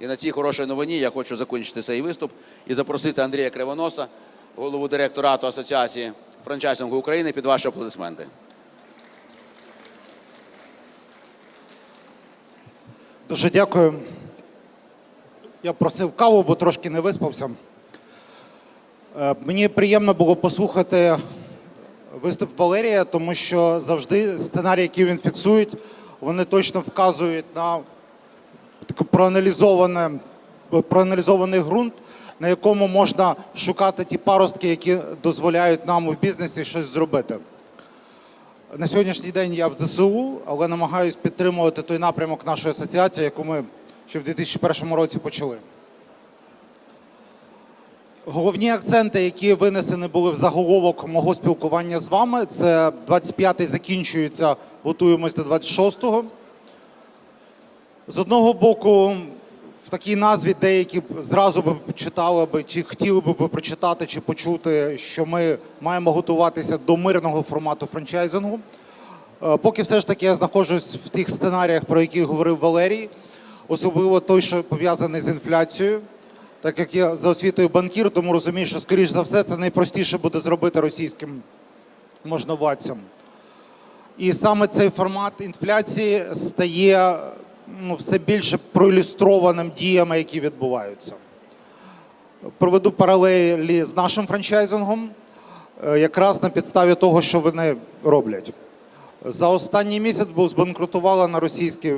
І на цій хорошій новині я хочу закінчити цей виступ і запросити Андрія Кривоноса, голову директорату Асоціації франчайзингу України, під ваші аплодисменти. Дуже дякую. Я просив каву, бо трошки не виспався. Е, Мені приємно було послухати виступ Валерія, тому що завжди сценарії, які він фіксує, вони точно вказують на таку проаналізоване, проаналізований ґрунт, на якому можна шукати ті паростки, які дозволяють нам в бізнесі щось зробити. На сьогоднішній день я в ЗСУ, але намагаюся підтримувати той напрямок нашої асоціації, яку ми ще в 2001 році почали. Головні акценти, які винесені були в заголовок мого спілкування з вами, це 25-й закінчується, готуємось до 26-го. З одного боку, в такій назві деякі б зразу б читали би, чи хотіли б прочитати, чи почути, що ми маємо готуватися до мирного формату франчайзингу. Е, Поки все ж таки я знаходжусь в тих сценаріях, про які говорив Валерій, особливо той, що пов'язаний з інфляцією. Так як я за освітою банкір, тому розумію, що, скоріш за все, це найпростіше буде зробити російським можновладцям. І саме цей формат інфляції стає ну, все більше проілюстрованим діями, які відбуваються. Проведу паралелі з нашим франчайзингом, е, якраз на підставі того, що вони роблять. За останній місяць був збанкрутувала на російській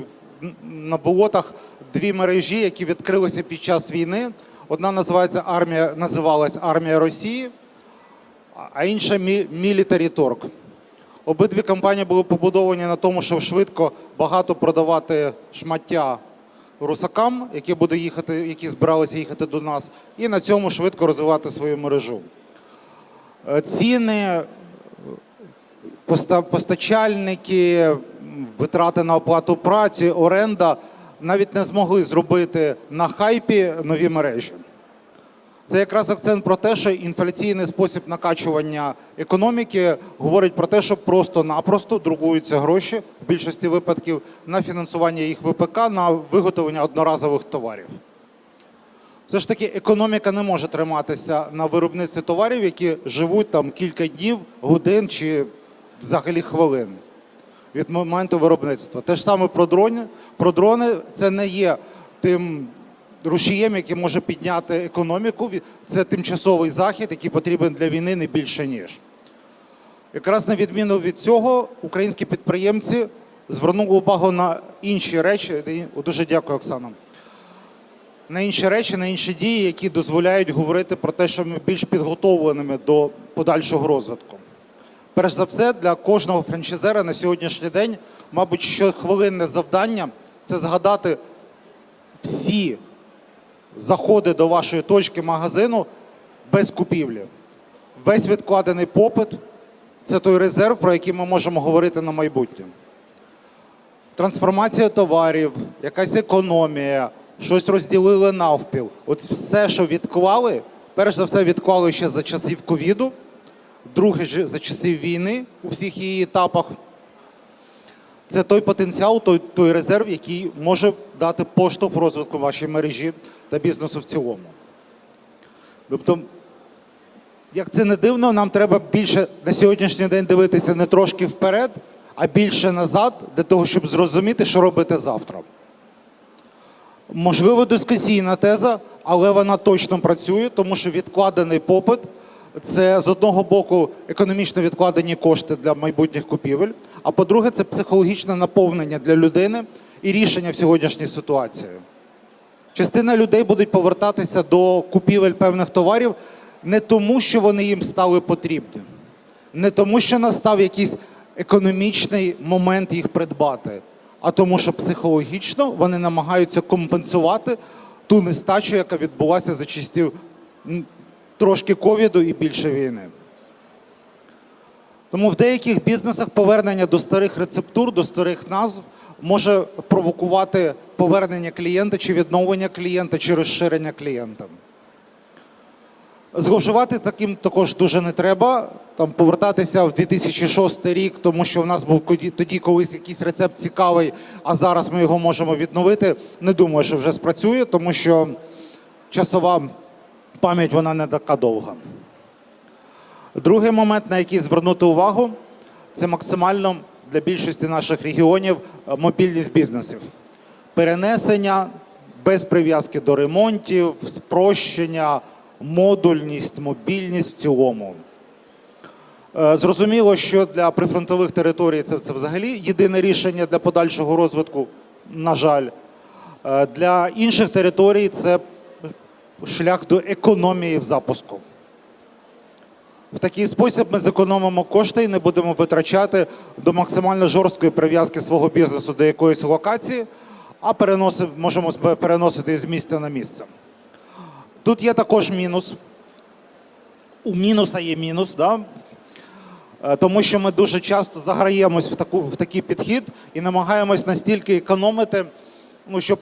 на болотах дві мережі, які відкрилися під час війни. Одна називається армія, називалась Армія Росії, а інша Military Torque. Обидві компанії були побудовані на тому, щоб швидко багато продавати шмаття русакам, які буде їхати, які збиралися їхати до нас, і на цьому швидко розвивати свою мережу. Е, Ціни, поста- постачальники, витрати на оплату праці, оренда навіть не змогли зробити на хайпі нові мережі. Це якраз акцент про те, що інфляційний спосіб накачування економіки говорить про те, що просто-напросто друкуються гроші в більшості випадків на фінансування їх ВПК на виготовлення одноразових товарів. Все ж таки, економіка не може триматися на виробництві товарів, які живуть там кілька днів, годин чи взагалі хвилин від моменту виробництва. Те ж саме про дрони. Про дрони це не є тим рушієм, який може підняти економіку. Це тимчасовий захід, який потрібен для війни не більше ніж. Якраз на відміну від цього, українські підприємці звернули увагу на інші речі. Дуже дякую, Оксана. На інші речі, на інші дії, які дозволяють говорити про те, що ми більш підготовленими до подальшого розвитку. Перш за все, для кожного франчайзера на сьогоднішній день, мабуть, щохвилинне завдання це згадати всі заходи до вашої точки магазину без купівлі. Весь відкладений попит це той резерв, про який ми можемо говорити на майбутнє. Трансформація товарів, якась економія, щось розділили навпіл. От все, що відклали, перш за все відклали ще за часів ковіду, друге ж за часів війни у всіх її етапах. Це той потенціал, той, той резерв, який може дати поштовх розвитку вашої мережі та бізнесу в цілому. Тобто, як це не дивно, нам треба більше на сьогоднішній день дивитися не трошки вперед, а більше назад, для того, щоб зрозуміти, що робити завтра. Можливо, дискусійна теза, але вона точно працює, тому що відкладений попит це з одного боку економічно відкладені кошти для майбутніх купівель, а по-друге, це психологічне наповнення для людини і рішення в сьогоднішній ситуації. Частина людей будуть повертатися до купівель певних товарів не тому, що вони їм стали потрібні, не тому, що настав якийсь економічний момент їх придбати, а тому, що психологічно вони намагаються компенсувати ту нестачу, яка відбулася за часів м, трошки ковіду і більше війни. Тому в деяких бізнесах повернення до старих рецептур, до старих назв може провокувати повернення клієнта чи відновлення клієнта чи розширення клієнта. Зловживати таким також дуже не треба. там повертатися в 2006 рік, тому що в нас був тоді колись якийсь рецепт цікавий, а зараз ми його можемо відновити. Не думаю, що вже спрацює, тому що часова пам'ять вона не така довга. Другий момент, на який звернути увагу, це максимально для більшості наших регіонів е, мобільність бізнесів. Перенесення без прив'язки до ремонтів, спрощення, модульність, мобільність в цілому. Е, Зрозуміло, що для прифронтових територій це, це взагалі єдине рішення для подальшого розвитку, на жаль. Е, Для інших територій це шлях до економії в запуску. В такий спосіб ми зекономимо кошти і не будемо витрачати до максимально жорсткої прив'язки свого бізнесу до якоїсь локації, а можемо переносити з місця на місце. Тут є також мінус. У мінуса є мінус, да? Е, тому що ми дуже часто заграємось в, таку, в такий підхід і намагаємось настільки економити, ну, що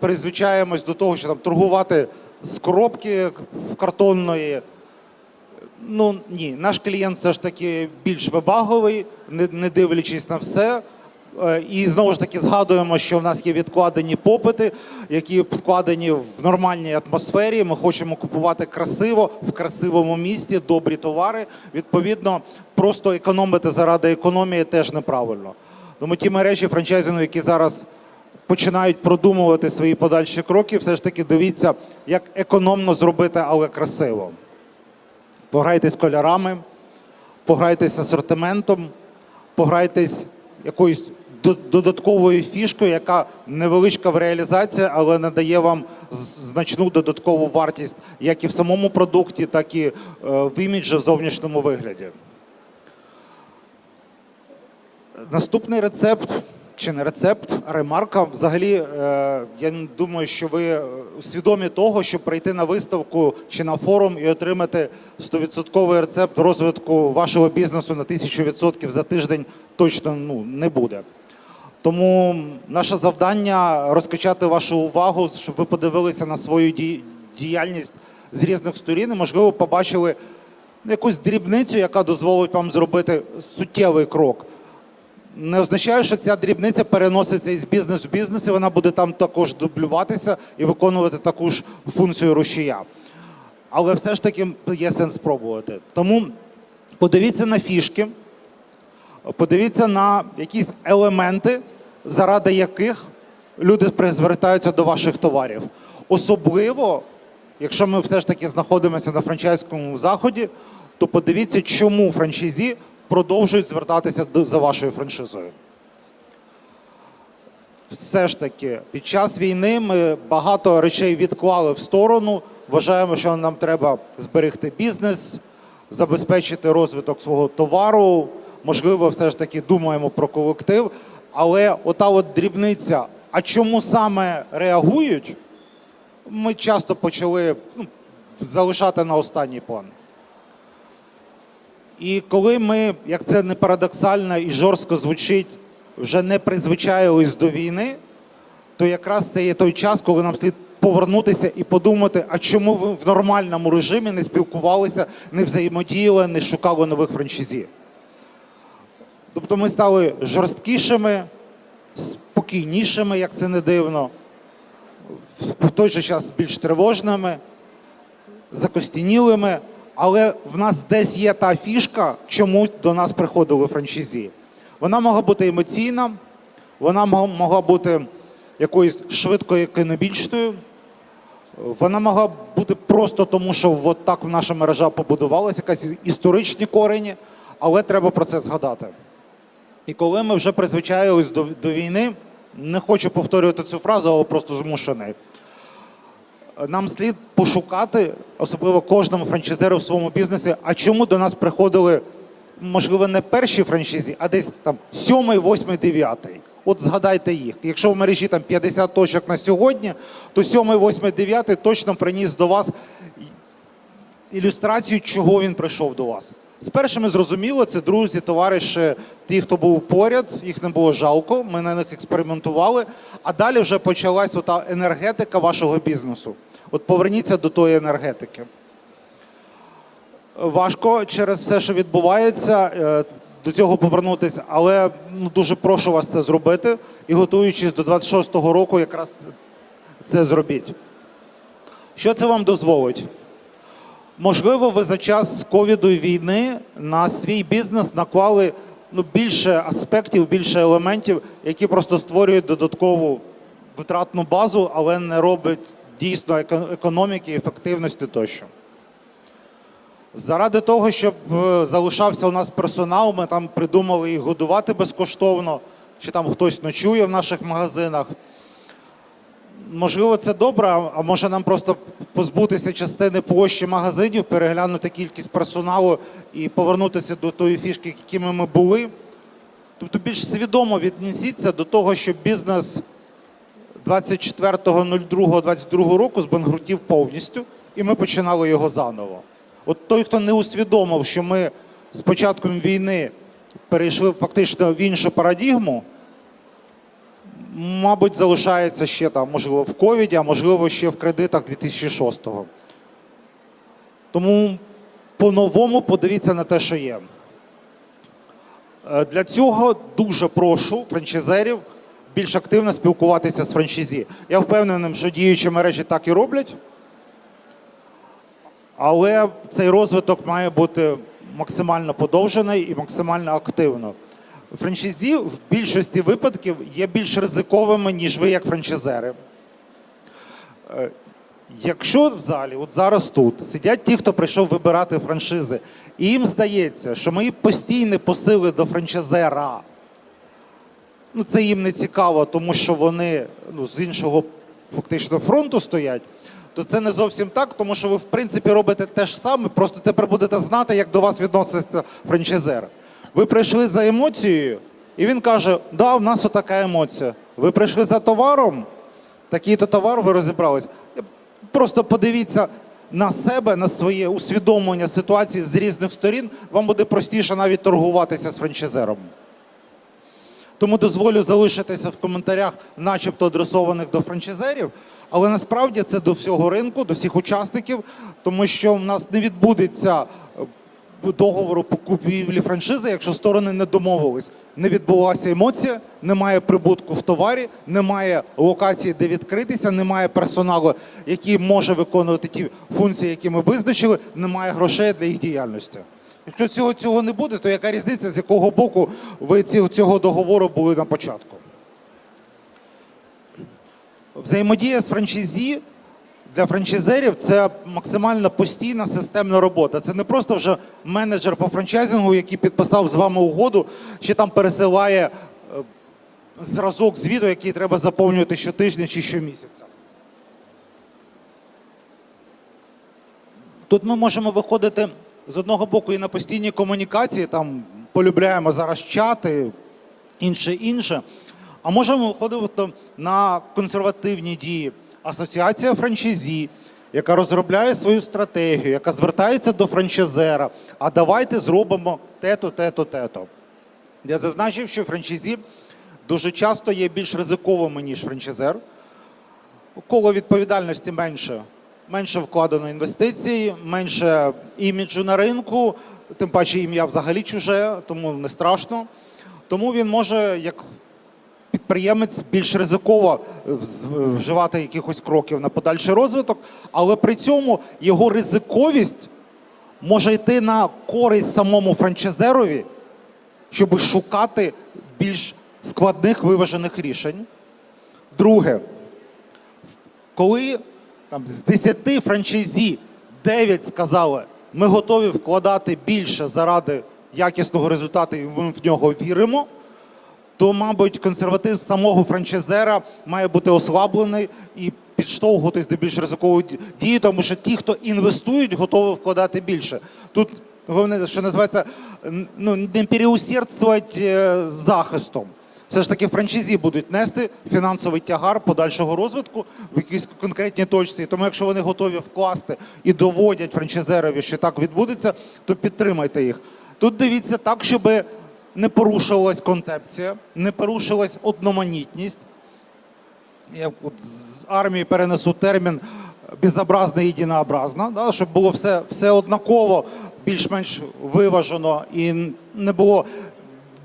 призвичаємось до того, що там торгувати з коробки картонної. Ну ні, наш клієнт все ж таки більш вибаговий, не, не дивлячись на все. Е, І знову ж таки згадуємо, що в нас є відкладені попити, які складені в нормальній атмосфері. Ми хочемо купувати красиво в красивому місті, добрі товари. Відповідно, просто економити заради економії теж неправильно. Тому ті мережі франчайзингу, які зараз починають продумувати свої подальші кроки, все ж таки дивіться, як економно зробити, але красиво. Пограйтесь кольорами, пограйтесь асортиментом, пограйтесь якоюсь додатковою фішкою, яка невеличка в реалізації, але надає вам значну додаткову вартість як і в самому продукті, так і е, в іміджі в зовнішньому вигляді. Наступний рецепт, чи не рецепт, а ремарка. Взагалі, е, я думаю, що ви свідомі того, щоб прийти на виставку чи на форум і отримати 100% рецепт розвитку вашого бізнесу на 1000% за тиждень точно ну, не буде. Тому наше завдання розкачати вашу увагу, щоб ви подивилися на свою діяльність з різних сторін і, можливо, побачили якусь дрібницю, яка дозволить вам зробити суттєвий крок. Не означає, що ця дрібниця переноситься із бізнесу в бізнес, і вона буде там також дублюватися і виконувати таку ж функцію рушія. Але все ж таки є сенс спробувати. Тому подивіться на фішки, подивіться на якісь елементи, заради яких люди звертаються до ваших товарів. Особливо, якщо ми все ж таки знаходимося на франчайському заході, то подивіться, чому франчайзі продовжують звертатися за вашою франшизою. Все ж таки, під час війни ми багато речей відклали в сторону. Вважаємо, що нам треба зберегти бізнес, забезпечити розвиток свого товару. Можливо, все ж таки думаємо про колектив. Але ота от дрібниця, а чому саме реагують, ми часто почали ну, залишати на останній план. І коли ми, як це не парадоксально і жорстко звучить, вже не призвичаїлись до війни, то якраз це є той час, коли нам слід повернутися і подумати, а чому ви в нормальному режимі не спілкувалися, не взаємодіяли, не шукали нових франшизі. Тобто ми стали жорсткішими, спокійнішими, як це не дивно, в той же час більш тривожними, закостянілими, але в нас десь є та фішка, чому до нас приходили франшизі. Вона могла бути емоційна, вона могла бути якоюсь швидкою економічною, вона могла бути просто тому, що от так наша мережа побудувалася, якась історичні корені, але треба про це згадати. І коли ми вже призвичаїлись до, до війни, не хочу повторювати цю фразу, але просто змушений. Нам слід пошукати, особливо кожному франчайзеру в своєму бізнесі, а чому до нас приходили, можливо, не перші франшизі, а десь там сьомий, восьмий, дев'ятий. От згадайте їх. Якщо в мережі там 50 точок на сьогодні, то сьомий, восьмий, дев'ятий точно приніс до вас ілюстрацію, чого він прийшов до вас. З першими зрозуміло, це друзі, товариші, ті, хто був поряд, їх не було жалко, ми на них експериментували. А далі вже почалась ота енергетика вашого бізнесу. От поверніться до тої енергетики. Важко через все, що відбувається, е, до цього повернутися, але ну, дуже прошу вас це зробити. І готуючись до 26-го року, якраз це зробіть. Що це вам дозволить? Можливо, ви за час ковіду і війни на свій бізнес наклали ну, більше аспектів, більше елементів, які просто створюють додаткову витратну базу, але не роблять дійсно еко- економіки, ефективності тощо. Заради того, щоб е, залишався у нас персонал, ми там придумали їх годувати безкоштовно, чи там хтось ночує в наших магазинах. Можливо, це добре, а може нам просто позбутися частини площі магазинів, переглянути кількість персоналу і повернутися до тої фішки, якими ми були. Тобто більш свідомо віднесіться до того, що бізнес 24.02.22 року збанкрутів повністю, і ми починали його заново. От той, хто не усвідомив, що ми з початком війни перейшли фактично в іншу парадігму, мабуть, залишається ще там, можливо, в ковіді, а можливо, ще в кредитах 2006-го. Тому по-новому подивіться на те, що є. Е, Для цього дуже прошу франчайзерів більш активно спілкуватися з франшизі. Я впевнений, що діючі мережі так і роблять. Але цей розвиток має бути максимально подовжений і максимально активно. Франшизі в більшості випадків є більш ризиковими, ніж ви як франшизери. Е, Якщо в залі, от зараз тут, сидять ті, хто прийшов вибирати франшизи, і їм здається, що мої постійні посили до франчайзера, ну це їм не цікаво, тому що вони ну, з іншого фактично фронту стоять, то це не зовсім так, тому що ви, в принципі, робите те ж саме, просто тепер будете знати, як до вас відноситься франчайзер. Ви прийшли за емоцією, і він каже: да, в нас отака емоція. Ви прийшли за товаром, такий-то товар, ви розібрались. Просто подивіться на себе, на своє усвідомлення ситуації з різних сторін. Вам буде простіше навіть торгуватися з франчайзером. Тому дозволю залишитися в коментарях, начебто адресованих до франчайзерів, але насправді це до всього ринку, до всіх учасників, тому що в нас не відбудеться е, договору по купівлі франшизи, якщо сторони не домовились. Не відбулася емоція, немає прибутку в товарі, немає локації, де відкритися, немає персоналу, який може виконувати ті функції, які ми визначили, немає грошей для їх діяльності. Якщо цього, цього не буде, то яка різниця, з якого боку ви цього договору були на початку? Взаємодія з франчайзі для франчайзерів це максимально постійна системна робота. Це не просто вже менеджер по франчайзингу, який підписав з вами угоду, чи там пересилає е, зразок звіту, який треба заповнювати щотижня чи щомісяця. Тут ми можемо виходити з одного боку і на постійні комунікації, там полюбляємо зараз чати, інше інше. А можемо виходити на консервативні дії. Асоціація франчайзі, яка розробляє свою стратегію, яка звертається до франчайзера. А давайте зробимо те-то, те-то, те-то. Я зазначив, що франчайзі дуже часто є більш ризиковими, ніж франчайзер. Коло відповідальності менше. Менше вкладено інвестицій, менше іміджу на ринку, тим паче ім'я взагалі чуже, тому не страшно. Тому він може, як підприємець, більш ризиково вживати якихось кроків на подальший розвиток, але при цьому його ризиковість може йти на користь самому франчайзерові, щоб шукати більш складних виважених рішень. Друге, коли там, з 10 франчайзі 9 сказали, ми готові вкладати більше заради якісного результату, і ми в нього віримо, то, мабуть, консерватив самого франчайзера має бути ослаблений і підштовхуватись до більш ризикової дії, тому що ті, хто інвестують, готові вкладати більше. Тут головне, що називається, ну, не переусердствувати е, захистом. Все ж таки франчайзі будуть нести фінансовий тягар подальшого розвитку в якійсь конкретній точці. Тому якщо вони готові вкласти і доводять франчайзерові, що так відбудеться, то підтримайте їх. Тут дивіться так, щоб не порушилась концепція, не порушилась одноманітність. Я от з армії перенесу термін безобразна і єдинообразна, да, щоб було все, все однаково більш-менш виважено і не було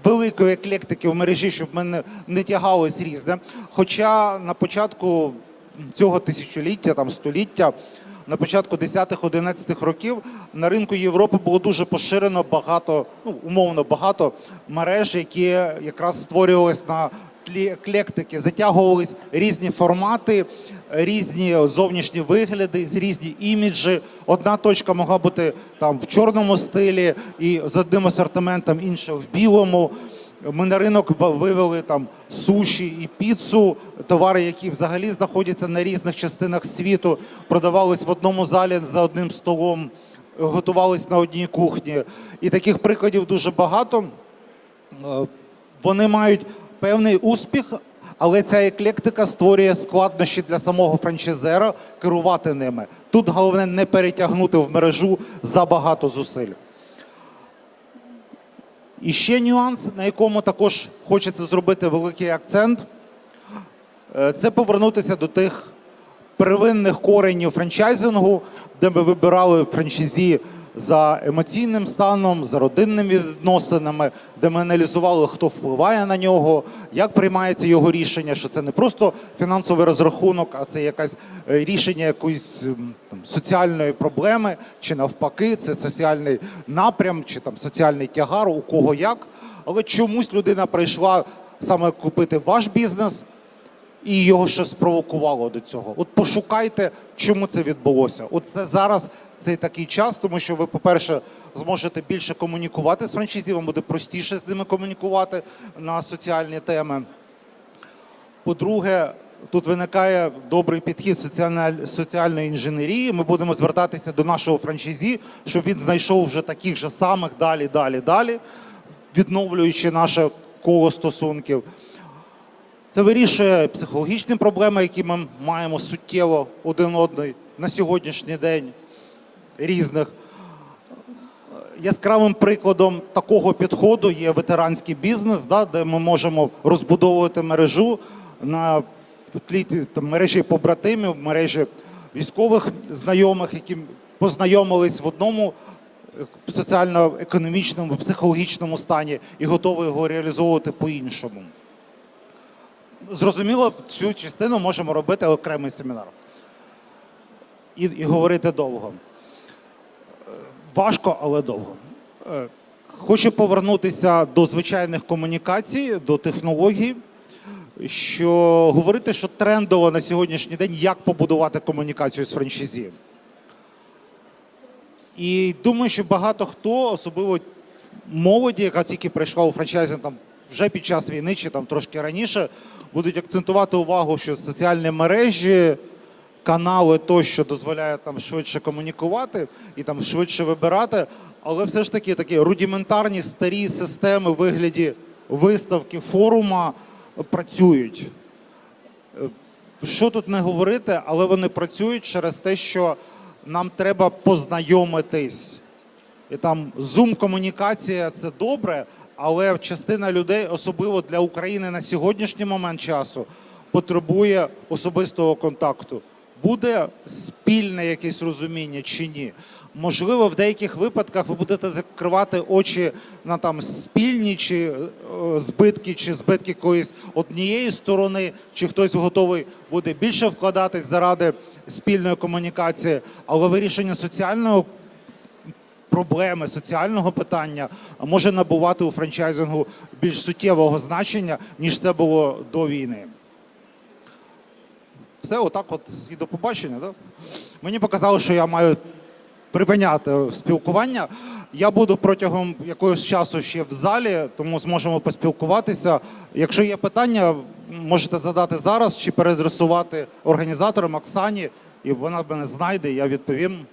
великої еклектики в мережі, щоб ми не, не тягались різне. Хоча на початку цього тисячоліття, там століття, на початку 10-11 років на ринку Європи було дуже поширено багато, ну умовно багато мереж, які якраз створювалися на еклектики, затягувались різні формати, різні зовнішні вигляди, різні іміджі. Одна точка могла бути там в чорному стилі і з одним асортиментом, інша в білому. Ми на ринок вивели там суші і піцу, товари, які взагалі знаходяться на різних частинах світу, продавались в одному залі за одним столом, готувались на одній кухні. І таких прикладів дуже багато. Е, Вони мають певний успіх, але ця еклектика створює складнощі для самого франчайзера керувати ними. Тут головне не перетягнути в мережу забагато зусиль. І ще нюанс, на якому також хочеться зробити великий акцент, е, це повернутися до тих первинних коренів франчайзингу, де ми вибирали франчайзі за емоційним станом, за родинними відносинами, де ми аналізували, хто впливає на нього, як приймається його рішення, що це не просто фінансовий розрахунок, а це якесь е, рішення якоїсь там, соціальної проблеми, чи навпаки, це соціальний напрям, чи там соціальний тягар, у кого як. Але чомусь людина прийшла саме купити ваш бізнес, і його щось спровокувало до цього. От пошукайте, чому це відбулося. От це зараз цей такий час, тому що ви, по-перше, зможете більше комунікувати з франшизі, вам буде простіше з ними комунікувати на соціальні теми. По-друге, тут виникає добрий підхід соціальної, інженерії. Ми будемо звертатися до нашого франшизі, щоб він знайшов вже таких же самих далі, далі, далі, відновлюючи наше коло стосунків. Це вирішує психологічні проблеми, які ми маємо суттєво один одний на сьогоднішній день різних. Яскравим прикладом такого підходу є ветеранський бізнес, да, де ми можемо розбудовувати мережу на тлі там, мережі побратимів, мережі військових знайомих, які познайомились в одному е, соціально-економічному, психологічному стані і готові його реалізовувати по-іншому. Зрозуміло, цю частину можемо робити окремий семінар і, і говорити довго. Важко, але довго. Хочу повернутися до звичайних комунікацій, до технологій, що говорити, що трендово на сьогоднішній день, як побудувати комунікацію з франшизі. І думаю, що багато хто, особливо молоді, яка тільки прийшла у франчайзинг там вже під час війни чи там трошки раніше, будуть акцентувати увагу, що соціальні мережі, канали тощо дозволяють там швидше комунікувати і там швидше вибирати, але все ж таки такі рудиментарні старі системи вигляді виставки, форума працюють. Е, Що тут не говорити, але вони працюють через те, що нам треба познайомитись. І там зум-комунікація це добре, але частина людей, особливо для України на сьогоднішній момент часу, потребує особистого контакту. Буде спільне якесь розуміння чи ні? Можливо, в деяких випадках ви будете закривати очі на там спільні чи е, збитки, чи збитки якоїсь однієї сторони, чи хтось готовий буде більше вкладатись заради спільної комунікації, але вирішення соціального проблеми соціального питання може набувати у франчайзингу більш суттєвого значення, ніж це було до війни. Все, отак от і до побачення. Да? Мені показали, що я маю припиняти спілкування. Я буду протягом якогось часу ще в залі, тому зможемо поспілкуватися. Якщо є питання, можете задати зараз чи переадресувати організаторам Оксані, і вона мене знайде, я відповім.